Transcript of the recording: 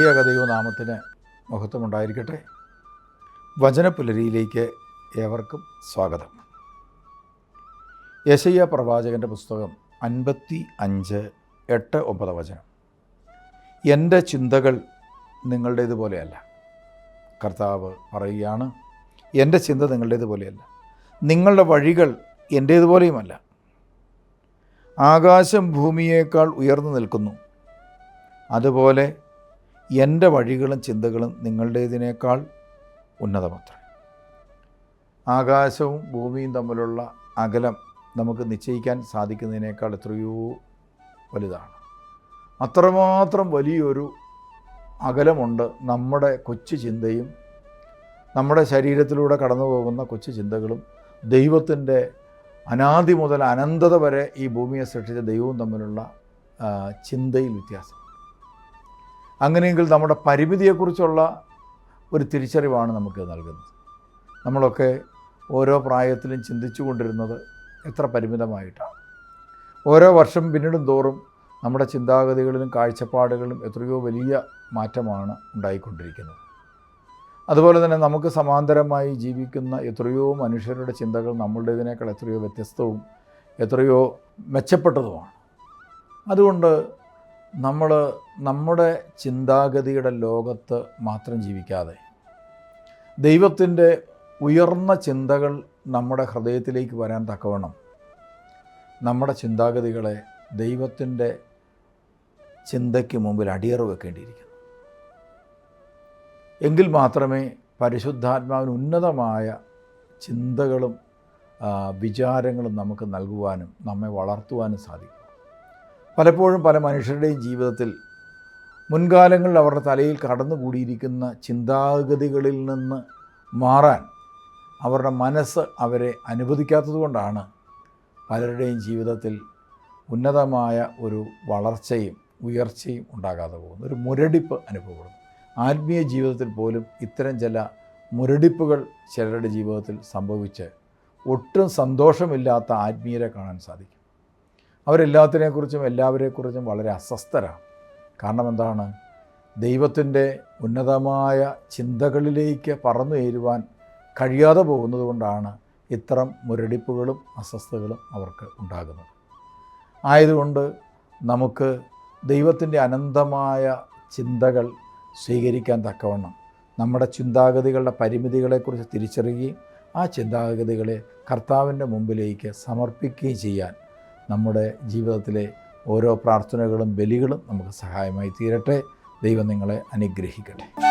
ത്രിയേക ദൈവനാമത്തിന് മഹത്വമുണ്ടായിരിക്കട്ടെ വചനപ്പുലരിയിലേക്ക് ഏവർക്കും സ്വാഗതം. യശയ്യ പ്രവാചകന്റെ പുസ്തകം അൻപത്തി അഞ്ച് എട്ട് ഒമ്പത് വചനം. എന്റെ ചിന്തകൾ നിങ്ങളുടേതുപോലെയല്ല കർത്താവ് പറയുകയാണ് എന്റെ ചിന്ത നിങ്ങളുടേതുപോലെയല്ല നിങ്ങളുടെ വഴികൾ എന്റേതുപോലെയുമല്ല ആകാശം ഭൂമിയേക്കാൾ ഉയർന്നു നിൽക്കുന്നു. അതുപോലെ എന്റെ വഴികളും ചിന്തകളും നിങ്ങളുടേതിനേക്കാൾ ഉന്നതമത്രേ. ആകാശവും ഭൂമിയും തമ്മിലുള്ള അകലം നമുക്ക് നിശ്ചയിക്കാൻ സാധിക്കുന്നതിനേക്കാൾ എത്രയോ വലുതാണ്. അത്രമാത്രം വലിയൊരു അകലമുണ്ട് നമ്മുടെ കൊച്ചു ചിന്തയും നമ്മുടെ ശരീരത്തിലൂടെ കടന്നു പോകുന്ന കൊച്ചു ചിന്തകളും ദൈവത്തിന്റെ അനാദി മുതൽ അനന്തത വരെ ഈ ഭൂമിയെ സൃഷ്ടിച്ച ദൈവവും തമ്മിലുള്ള ചിന്തയിൽ വ്യത്യാസം. അങ്ങനെയെങ്കിൽ നമ്മുടെ പരിമിതിയെക്കുറിച്ചുള്ള ഒരു തിരിച്ചറിവാണ് നമുക്ക് നൽകുന്നത്. നമ്മളൊക്കെ ഓരോ പ്രായത്തിലും ചിന്തിച്ചു കൊണ്ടിരുന്നത് എത്ര പരിമിതമായിട്ടാണ്. ഓരോ വർഷം പിന്നിടും തോറും നമ്മുടെ ചിന്താഗതികളിലും കാഴ്ചപ്പാടുകളിലും എത്രയോ വലിയ മാറ്റമാണ് ഉണ്ടായിക്കൊണ്ടിരിക്കുന്നത്. അതുപോലെ തന്നെ നമുക്ക് സമാന്തരമായി ജീവിക്കുന്ന എത്രയോ മനുഷ്യരുടെ ചിന്തകൾ നമ്മളുടേതിനേക്കാൾ എത്രയോ വ്യത്യസ്തവും എത്രയോ മെച്ചപ്പെട്ടതുമാണ്. അതുകൊണ്ട് നമ്മൾ നമ്മുടെ ചിന്താഗതിയുടെ ലോകത്ത് മാത്രം ജീവിക്കാതെ ദൈവത്തിന്റെ ഉയർന്ന ചിന്തകൾ നമ്മുടെ ഹൃദയത്തിലേക്ക് വരാൻ തക്കവണ്ണം നമ്മുടെ ചിന്താഗതികളെ ദൈവത്തിന്റെ ചിന്തയ്ക്ക് മുമ്പിൽ അടിയറ വെക്കേണ്ടിയിരിക്കുന്നു. എങ്കിൽ മാത്രമേ പരിശുദ്ധാത്മാവിന് ഉന്നതമായ ചിന്തകളും വിചാരങ്ങളും നമുക്ക് നൽകുവാനും നമ്മെ വളർത്തുവാനും സാധിക്കും. പലപ്പോഴും പല മനുഷ്യരുടെയും ജീവിതത്തിൽ മുൻകാലങ്ങളിൽ അവരുടെ തലയിൽ കടന്നുകൂടിയിരിക്കുന്ന ചിന്താഗതികളിൽ നിന്ന് മാറാൻ അവരുടെ മനസ്സ് അവരെ അനുവദിക്കാത്തതുകൊണ്ടാണ് പലരുടെയും ജീവിതത്തിൽ ഉന്നതമായ ഒരു വളർച്ചയും ഉയർച്ചയും ഉണ്ടാകാതെ പോകുന്നത്. ഒരു മുരടിപ്പ് അനുഭവപ്പെടുന്നു. ആത്മീയ ജീവിതത്തിൽ പോലും ഇത്തരം ചില മുരടിപ്പുകൾ ചിലരുടെ ജീവിതത്തിൽ സംഭവിച്ച് ഒട്ടും സന്തോഷമില്ലാത്ത ആത്മീയരെ കാണാൻ സാധിക്കും. അവരെല്ലാത്തിനെക്കുറിച്ചും എല്ലാവരെക്കുറിച്ചും വളരെ അസ്വസ്ഥരാണ്. കാരണം എന്താണ്? ദൈവത്തിന്റെ ഉന്നതമായ ചിന്തകളിലേക്ക് പറന്നു ഏരുവാൻ കഴിയാതെ പോകുന്നത് കൊണ്ടാണ് ഇത്തരം മുരടിപ്പുകളും അസ്വസ്ഥതകളും അവർക്ക് ഉണ്ടാകുന്നത്. ആയതുകൊണ്ട് നമുക്ക് ദൈവത്തിന്റെ അനന്തമായ ചിന്തകൾ സ്വീകരിക്കാൻ തക്കവണ്ണം നമ്മുടെ ചിന്താഗതികളുടെ പരിമിതികളെക്കുറിച്ച് തിരിച്ചറിയുകയും ആ ചിന്താഗതികളെ കർത്താവിന്റെ മുമ്പിലേക്ക് സമർപ്പിക്കുകയും ചെയ്യാൻ നമ്മുടെ ജീവിതത്തിലെ ഓരോ പ്രാർത്ഥനകളും ബലികളും നമുക്ക് സഹായമായി തീരട്ടെ. ദൈവം നിങ്ങളെ അനുഗ്രഹിക്കട്ടെ.